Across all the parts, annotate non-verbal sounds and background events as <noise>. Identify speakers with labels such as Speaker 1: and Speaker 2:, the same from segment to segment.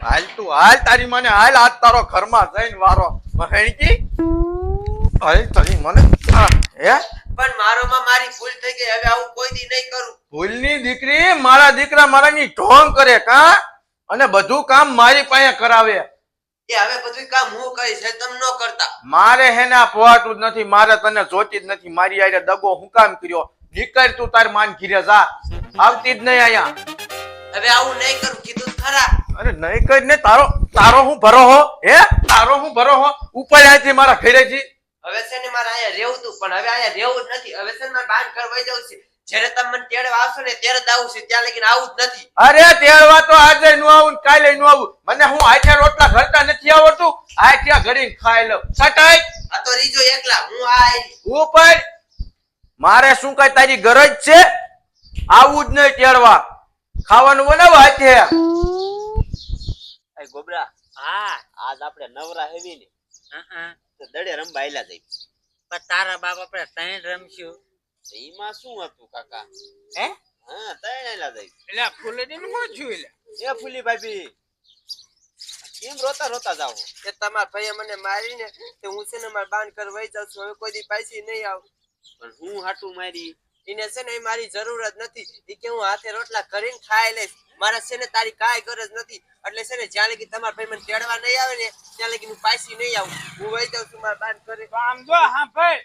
Speaker 1: હાલ તું હાલ તારી મને હાલ આજ તારો ઘરમાં જઈને વારો. મહેણકી હાલ તારી મને હે
Speaker 2: પણ મારોમાં મારી ભૂલ થઈ ગઈ હવે આવું કોઈ દી નહીં કરું.
Speaker 1: ભૂલની દીકરી મારા દીકરા મારાની ઢોંગ કરે કા? અને બધું કામ મારી પાસે કરાવે.
Speaker 2: એ હવે બધું કામ હું કરીશ એ તમ ન કરતા.
Speaker 1: મારે હેના પોહાતું જ નથી મારે તને જોતી જ નથી. મારી આરે દગો હું કામ કર્યો. નીકળ તું તાર માન ઘીરે જા. આવતી જ નહીં અહીંયા.
Speaker 2: હવે આવું નહીં કરું કીધું ખરા.
Speaker 1: અરે નહીં કઈ ને તારો તારો હું ભરો હો હે? તારો હું ભરો હો? ઉપર અહીંથી મારા ઘરેથી
Speaker 2: હવે છે ને મારે અહીંયા રહેવું તું પણ હવે અહીંયા રહેવું જ નથી. હવે છે ને મારે બાન કરવા જવું છે. જ્યારે તમે મને તેડવા આવશો ને ત્યારે જ આવું છે ત્યાં લગીને આવું જ નથી.
Speaker 1: અરે તેડવા તો આજે નું આવું ને કાલે નું આવું. મને હું આઠે રોટલા ઘરતા નથી આવડતું. આઠે ઘડીને ખાઈ લઉં. સટાઈ
Speaker 2: આ તો રીજો એકલા હું આ.
Speaker 1: ઉપર. મારે શું કઈ તારી ગરજ છે? આવું જ નહીં તેડવા. ખાવાનું બનાવો આજે?
Speaker 3: એ ગોબરા
Speaker 4: હા
Speaker 3: આજ આપણે નવરા હેવી ને.
Speaker 4: હા
Speaker 3: તો દડે રમવા આયલા જઈ
Speaker 4: પણ તારા બાપ આપણે ત્રણ રમશું.
Speaker 3: એમાં શું હતું કાકા?
Speaker 4: હે?
Speaker 3: હા ત્રણ આયલા જઈ
Speaker 4: એટલે ફૂલડી નું શું છું એટલે?
Speaker 3: એ ફૂલી ભાભી કેમ રોતા રોતા જાવ
Speaker 2: કે તમારા ભાઈએ મને મારીને તે હું છે ને મારે બાન કરવા જાઉં છું હવે કોઈ દી પાછી નહીં આવું.
Speaker 3: પણ હું હાટું મારી?
Speaker 2: એને છે ને એ મારી જરૂર જ નથી. એ કે હું હાથે રોટલા કરીને ખાઈ લઈશ. મારા છે ને તારી કાંઈ ગરજ નથી. એટલે છે ને જ્યાં લગી તમારા ભાઈ મને તેડવા નહીં આવે ને ત્યાં લગી હું પાછી નહીં આવું. હું વહી જાઉં છું મારા બાન કરે
Speaker 5: આમ જો હા ભાઈ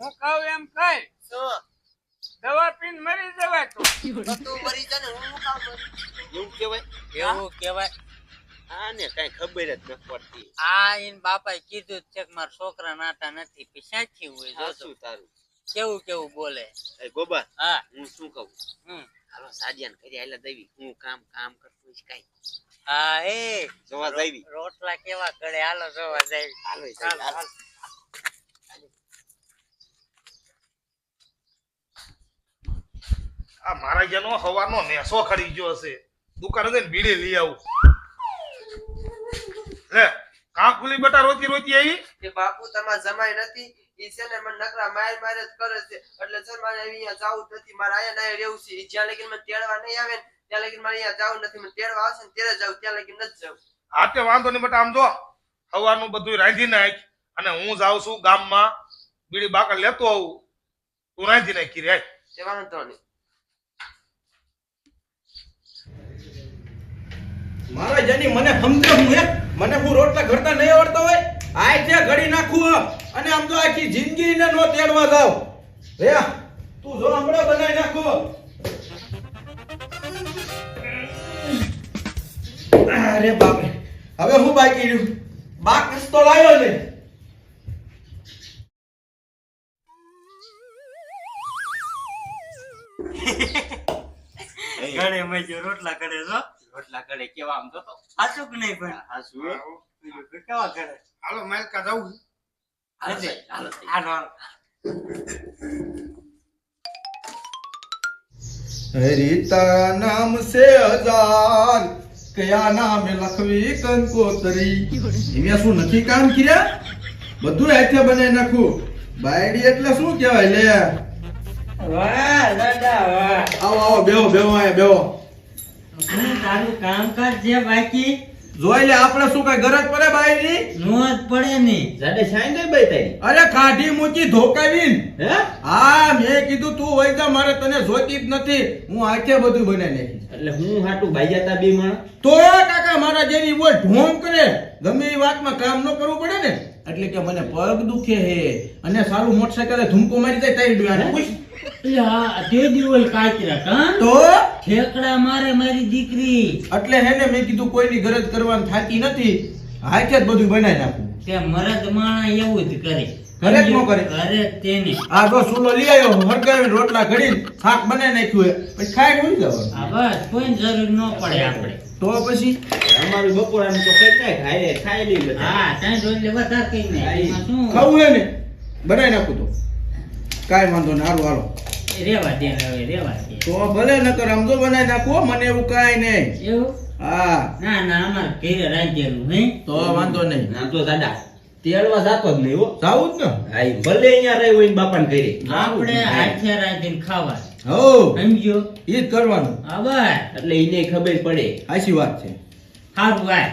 Speaker 5: હું કહું એમ કઈ.
Speaker 2: શું?
Speaker 5: દવા પીને મરી જવાય તો.
Speaker 2: તું મરી જા ને હું કામ?
Speaker 3: એવું કેવાય
Speaker 4: એવું કેવાય
Speaker 3: આને કઈ ખબર જ ન પડતી.
Speaker 4: આ ઈન બાપાએ કીધું છે કે મારા છોકરા નાતા નથી પિસાચી હોય
Speaker 3: જો તારું?
Speaker 4: કેવું કેવું બોલે?
Speaker 3: એ ગોબર
Speaker 4: હા.
Speaker 3: હું શું કહું?
Speaker 4: હમ.
Speaker 3: હાલો સાજિયાન કરી આયલા દેવી. હું કામ કામ કરતું જ કાઈ.
Speaker 4: હા એ.
Speaker 3: જોવા દેવી
Speaker 4: રોટલા કેવા કરે હાલો જોવા દેવી
Speaker 3: હાલો
Speaker 4: હાલો.
Speaker 6: આ મારા જેનો હવાનો નેસો ખરી ગયો હશે. દુકાને જઈને બીડી લઈ આવું. લે કાં ખુલી બેટા રોતી રોતી આવી?
Speaker 2: કે બાપુ તમારા જમાઈ નથી. ઈ છે ને મને નકરા માર માર જ કરે છે. એટલે સર મારે અહીંયા જવું નથી. મારે અહીંયા નહીં રહેવું છે. જ્યાં લગી મને તેડવા નહીં આવે ત્યાં લગી મારે અહીંયા જવું નથી. મને તેડવા આવશે ને ત્યારે જાવ ત્યાં લગી નથી જાવું
Speaker 6: તે વાંધો નહીં બટ આમ જો હવાનું બધું રાંધી નાખ અને હું જાઉં છું ગામમાં બીડી બાકર લેતો આવું. તું રાંધી નાખી રે
Speaker 2: તે વાંધો નહીં.
Speaker 1: મારા જની મને સમજે હું હે મને હું રોટલા ઘરતા નહીં આવડતા હોય? આ છે ઘડી નાખું અને આમ તો આખી જિંદગી ને નો તેડવા જાવ રે તું જો હમણાં બનાવી નાખું અરે બાપ હવે હું બાકી રહ્યું? બાકસ તો લાવ્યો ને
Speaker 4: ઘરે મજો રોટલા કરે છો
Speaker 3: રોટલા કરે કેવા આમ તો?
Speaker 4: સાચું કે નહીં પણ?
Speaker 3: હે?
Speaker 4: કેવા કરે
Speaker 6: હાલો માલકા જવું
Speaker 3: હાલો હાલો સાહેબ.
Speaker 4: હાલો હાલો.
Speaker 1: રીતા નામ સે હજાર. કયા નામે લખવી કંકોતરી? એમાં શું નથી કામ કર્યા? બધું હાથે બનાવી નાખું. બાયડી એટલે શું કહેવાય લે?
Speaker 4: વાહ
Speaker 1: આવો આવો બેહો બેહો આયા બેહો.
Speaker 4: તારું કામકાજ જે બાકી
Speaker 1: જોઈ લે આપણે શું કઈ ગરજ પડે બાયડી
Speaker 4: ની નોંધ પડે નહીં.
Speaker 3: જાડે શાઈ નહીં બાઈ તારી.
Speaker 1: અરે કાઢી મૂકી ધોકાવી
Speaker 3: હે?
Speaker 1: હા મેં કીધું તું હોય તો મારે તને જોઈતી જ નથી. હું આખે બધું બનાવી નાખીશ.
Speaker 3: એટલે હું હાટું ભાઈ જતા બે માણ?
Speaker 1: તો કાકા મારા જેવી બોલ ઢોમ કરે. ગમે એ વાતમાં કામ ન કરવું પડે ને. એટલે કે મને પગ દુખે હે. અને સારું મોટરસાઇકલ ધૂમકો મારી જાય તારી ડોહાને. પૂછ.
Speaker 4: તે દિવલ કાચરા કાં?
Speaker 1: તો?
Speaker 4: ઠેકડા મારે મારી દીકરી.
Speaker 1: એટલે હે મેં કીધું કોઈની ગરજ કરવાની થાતી નથી હાથે જ બધું બનાવી નાખું.
Speaker 4: તે મરદ માણા એવું જ કરે.
Speaker 1: ઘરે જ ન કરે.
Speaker 4: અરે તેને.
Speaker 1: આ જો સુલો લઈ આવ્યો હરગાવીને રોટલા ઘડી શાક બનાવી નાખ્યું હે પછી ખાઈને ઉઈ જવાનું.
Speaker 4: આ બસ કોઈ જરૂર ન પડે આપણે.
Speaker 1: તો પછી?
Speaker 3: અમારું બપોરાનું તો કઈ કાંઈ ખાય ખાઈ લઈ બધા.
Speaker 4: હા ત્યાં જોઈ લે વધારે કઈ નહીં.
Speaker 1: ખાવું હે ને બનાવી નાખું તો. કાંઈ વાંધો નહીં હારું હાલો.
Speaker 4: રેવા દે હવે રેવા દે.
Speaker 1: તો ભલે નકર આમ તો બનાવી નાખું મને એવું કાંઈ નહીં.
Speaker 4: એવું?
Speaker 1: હા.
Speaker 4: ના ના અમારે ઘરે રાખેલું હે?
Speaker 1: તો વાંધો નહીં.
Speaker 3: ના તો દાદા તેડવા જાતો જ નહીં હો.
Speaker 1: જાવું જ ને.
Speaker 3: હા ભલે અહીંયા રહ્યો હોય બાપાને ઘરે.
Speaker 4: આપણે હાથે રાખીને ખાવા
Speaker 1: હો.
Speaker 4: સમજ્યો
Speaker 1: એ જ કરવાનું.
Speaker 4: આ બસ.
Speaker 3: એટલે એને ખબર પડે.
Speaker 1: સાચી વાત છે.
Speaker 4: સારું આય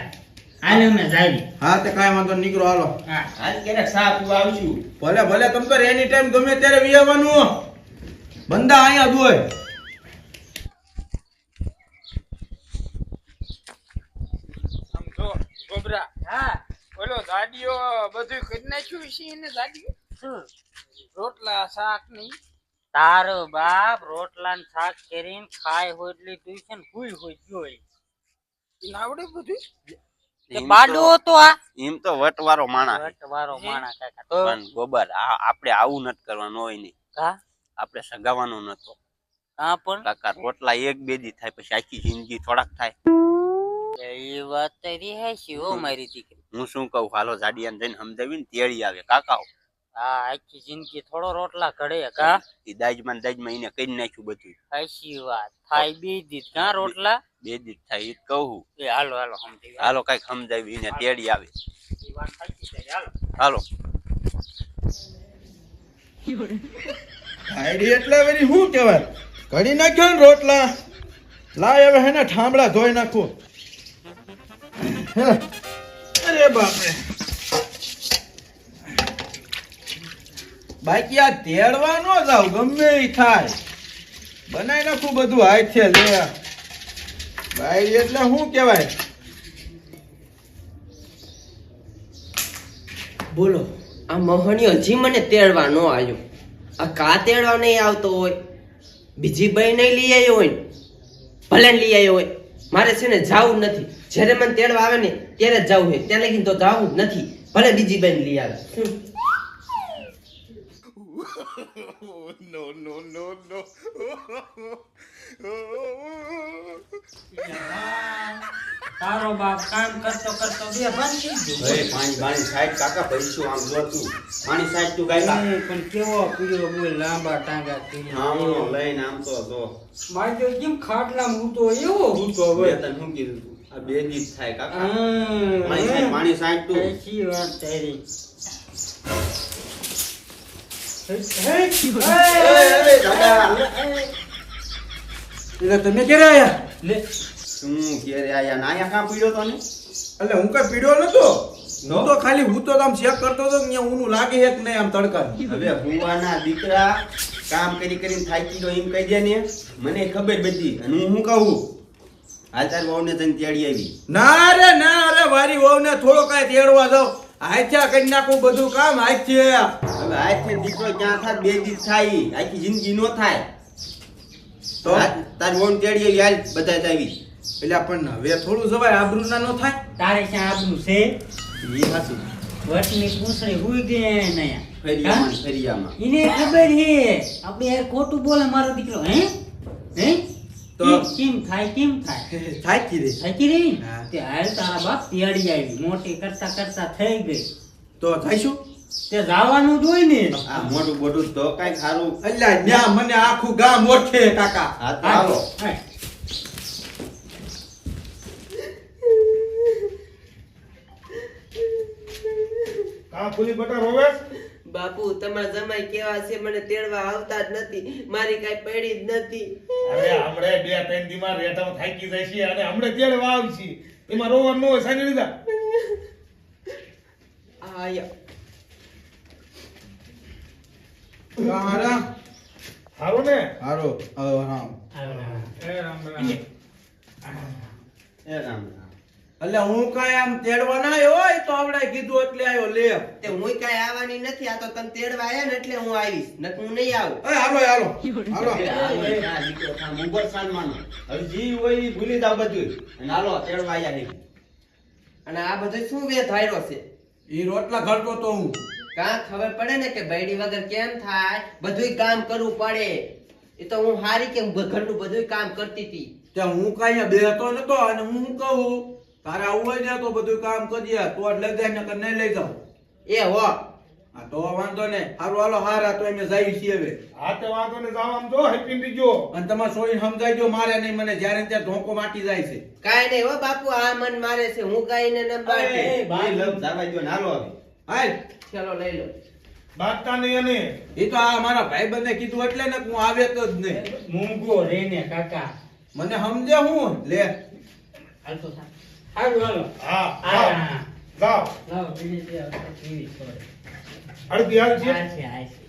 Speaker 4: હાલે અમે જાય
Speaker 1: હા તે કાંઈ વાંધો નીકળો હાલો.
Speaker 4: હા.
Speaker 3: હાલ ક્યારેક સાપ આવશું.
Speaker 1: ભલે ભલે તમે તો એની ટાઈમ ગમે ત્યારે વી બંદા અહીંયા દોય
Speaker 5: ગોબરા.
Speaker 4: હા.
Speaker 5: ઓલો ગાડીઓ બધું કરી નાખ્યું છે એને રોટલા શાકની
Speaker 4: તારો બાપ રોટલા ને શાક કરીને ખાય હોય એટલે તું છે ને હોય જોઈ
Speaker 5: આવડે બધું
Speaker 4: બાડો હતો આ.
Speaker 7: એમ તો વટવારો માણા
Speaker 4: વટવારો માણા કાકા તો
Speaker 7: ગોબર આપણે આવું નથી કરવાનું હોય નહીં.
Speaker 4: આપડે
Speaker 7: આપણે સગાવાનું નતો.
Speaker 4: હા પણ?
Speaker 7: કાકા રોટલા એક બે દી થાય પછી આખી જિંદગી થોડાક થાય.
Speaker 4: એ વાત તારી હે છે હો મારી દીકરી.
Speaker 7: હું શું કહું હાલો જાડિયાને જઈને સમજાવી ને તેડી આવે. કાકા
Speaker 4: આ આખી જિંદગી થોડો રોટલા ઘડે કા
Speaker 7: એ દાજમાં દાજમાં એને કરી નાખ્યું બધું.
Speaker 4: હાચી વાત. થાય બે દીધ કા રોટલા.
Speaker 7: બે દીધ થાય એ કહું
Speaker 4: એ હાલો હાલો સમજાવી
Speaker 7: હાલો કંઈક સમજાવી એને તેડી આવે.
Speaker 4: એ વાત સાચી છે હાલો.
Speaker 7: હાલો.
Speaker 1: આઈડી એટલે વળી શું કહેવાય? ઘડી નાખ્યો ને રોટલા. લાય હવે હેને ઠામડા ધોઈ નાખું. અરે બાપરે. બાકી આ તેડવા ન જાવ ગમે એ થાય. બનાવી નાખું બધું હાથે લે. ભાઈ એટલે શું કહેવાય?
Speaker 2: બોલો આ મોહણી હજી મને તેડવા ન આવ્યો. આ કા તેડવા નહીં આવતો હોય? બીજી બઈ નહીં લઈ આવ્યો હોય ને? ભલે લઈ આવ્યો હોય. મારે છે ને જાવું નથી. જ્યારે મને તેડવા આવે ને ત્યારે જ જવું હોય ત્યાં લગીને તો જાવું જ નથી. ભલે બીજી બેન લઈ આવે. હમ.
Speaker 4: તારો બાપ કામ કરતો કરતો બે બંધ થઈ ગયો.
Speaker 3: ભાઈ પાણી પાણી સાઈડ કાકા પૈસું આમ જોતું પાણી સાઈડ તું ગાયલા?
Speaker 4: પણ કેવો પીળો બોલ લાંબા ટાંગા
Speaker 3: આમનો
Speaker 4: કરીને
Speaker 3: લઈને આમ તો જો.
Speaker 4: મારે કેમ ખાટલા મૂતો એવો? મૂતો
Speaker 3: હવે તને શું કીધું તું? આ બે દીપ થાય કાકા. પાણી સાઈડ પાણી સાઈડ તું
Speaker 4: સાચી વાત તારી
Speaker 1: એટલે તમે ક્યારે આયા?
Speaker 4: લે.
Speaker 3: શું કે રે આયા નાયા કાં પીડ્યો તો ને
Speaker 1: એટલે હું કઈ પીડ્યો નતો? હું? તો ખાલી હું તો આમ ચેક કરતો હતો કે ઊનું લાગે છે કે નહીં આમ તડકા
Speaker 3: હવે ભુવાના દીકરા કામ કરી કરીને થાકી ગયો એમ કહી દે ને. મને ખબર બધી અને હું શું કહું? હાલ તાર વહુને તને તેડી આવી.
Speaker 1: ના રે ના રે વારી વહુ ને થોડો કાંઈ તેડવા જાવ હાથ્યા કરી નાખું બધું કામ હાથે
Speaker 3: હવે આજથી દીકરો ક્યાં થાય બે દિવસ થાય. આખી જિંદગી નો થાય.
Speaker 1: તો?
Speaker 3: તાર વહુને તેડી યાર હાલ બધા આવી.
Speaker 1: એટલે પણ હવે થોડું જવાય આબરૂ ના નો થાય.
Speaker 4: તારે ક્યાં આબરૂ છે?
Speaker 3: એ હાસું
Speaker 4: વટની પૂંછડી હુઈ ગઈ નયા
Speaker 3: ફેરિયામાં ફેરિયામાં.
Speaker 4: એને ખબર હે આપણે યાર ખોટું બોલે મારો દીકરો હે? હે?
Speaker 1: તો?
Speaker 4: કેમ- થાય કેમ થાય? <laughs>
Speaker 1: થાકી રે
Speaker 4: થાકી?
Speaker 1: હા.
Speaker 4: તે હાલ તારા બાપ તેડી આવી. મોટી કરતા કરતા થઈ ગઈ.
Speaker 1: તો થઈશું
Speaker 4: તે જવાનું જોઈ ને.
Speaker 3: આ મોટું બોટું તો કઈ સારું.
Speaker 1: એટલે ન્યા મને આખું ગામ ઓળખે કાકા.
Speaker 3: હા આવો. હાલો
Speaker 6: ફૂલી બટા રોવેશ
Speaker 2: બાપુ તમારા જમાઈ કેવા છે? મને તેડવા આવતા જ નથી. મારી કઈ પડી જ નથી.
Speaker 6: અરે હમણે બે ત્રણ દીમાં રેટામાં થાકી જાય છે અને હમણે તેડવા આવશે. એમાં રોવાનું ન હોય સાંજે લીધા.
Speaker 2: આયા
Speaker 1: હારા
Speaker 6: હારો ને?
Speaker 1: હારો. હવે રામ
Speaker 6: એ રામ રામ.
Speaker 3: એ રામ રામ.
Speaker 1: એટલે હું કઈ આમ તેડવા ના આવ્યો હોય તો આપણે કીધું એટલે આવ્યો લે.
Speaker 2: તે હું કઈ આવવાની નથી આ તો તને તેડવા આવ્યા ને એટલે હું આવીશ ન હું નહીં આવું.
Speaker 1: એ હાલો હાલો. હાલો.
Speaker 3: ઊભો સાનમાનો. હવે જી હોય ઈ ભૂલી જાવ બધું અને હાલો તેડવા આવ્યા નહીં
Speaker 2: અને આ બધું શું વે થાયરો છે?
Speaker 1: ઈ રોટલા ઘડતો તો હું.
Speaker 2: કાં ખબર પડે ને કે બૈડી વગર કેમ થાય? બધુંય કામ કરવું પડે. એ તો હું હારી કે ઘરનું બધુંય કામ કરતી હતી.
Speaker 1: તે હું કઈ બેહતો નતો અને હું કહું? તારે આવું હોય ને તો બધું કામ કરીએ. તો જ લઈ જાય નકર નહીં લઈ જાવ
Speaker 2: એ હો.
Speaker 1: હા તો વાંધો ને હારું હાલો હારા તો અમે જઈએ છીએ હવે.
Speaker 6: હા તો વાંધો ને જાવ આમ જો હેપી દીજો
Speaker 1: અને તમાર સોઈ સમજાઈ મારે નહીં મને જ્યારે ત્યાં ધોકો માટી જાય છે.
Speaker 2: કાઈ નહીં હો બાપુ આ મન મારે છે. હું કાઈ ને ન બાટે
Speaker 3: એ ભાઈ લવ જાવા જો ને હાલો હવે.
Speaker 1: હાલ.
Speaker 2: ચલો લઈ લો.
Speaker 6: બાટતા નહીં અને
Speaker 1: એ તો આ મારા ભાઈ બંને કીધું એટલે ને હું આવે તો જ નહીં.
Speaker 4: મૂંગો રે ને કાકા.
Speaker 1: મને સમજે હું? લે.
Speaker 4: હાલ તો. હારું હાલો.
Speaker 6: હા
Speaker 4: હા
Speaker 6: જાઓ.
Speaker 4: બીજી
Speaker 6: છે
Speaker 4: આ છે આ છે.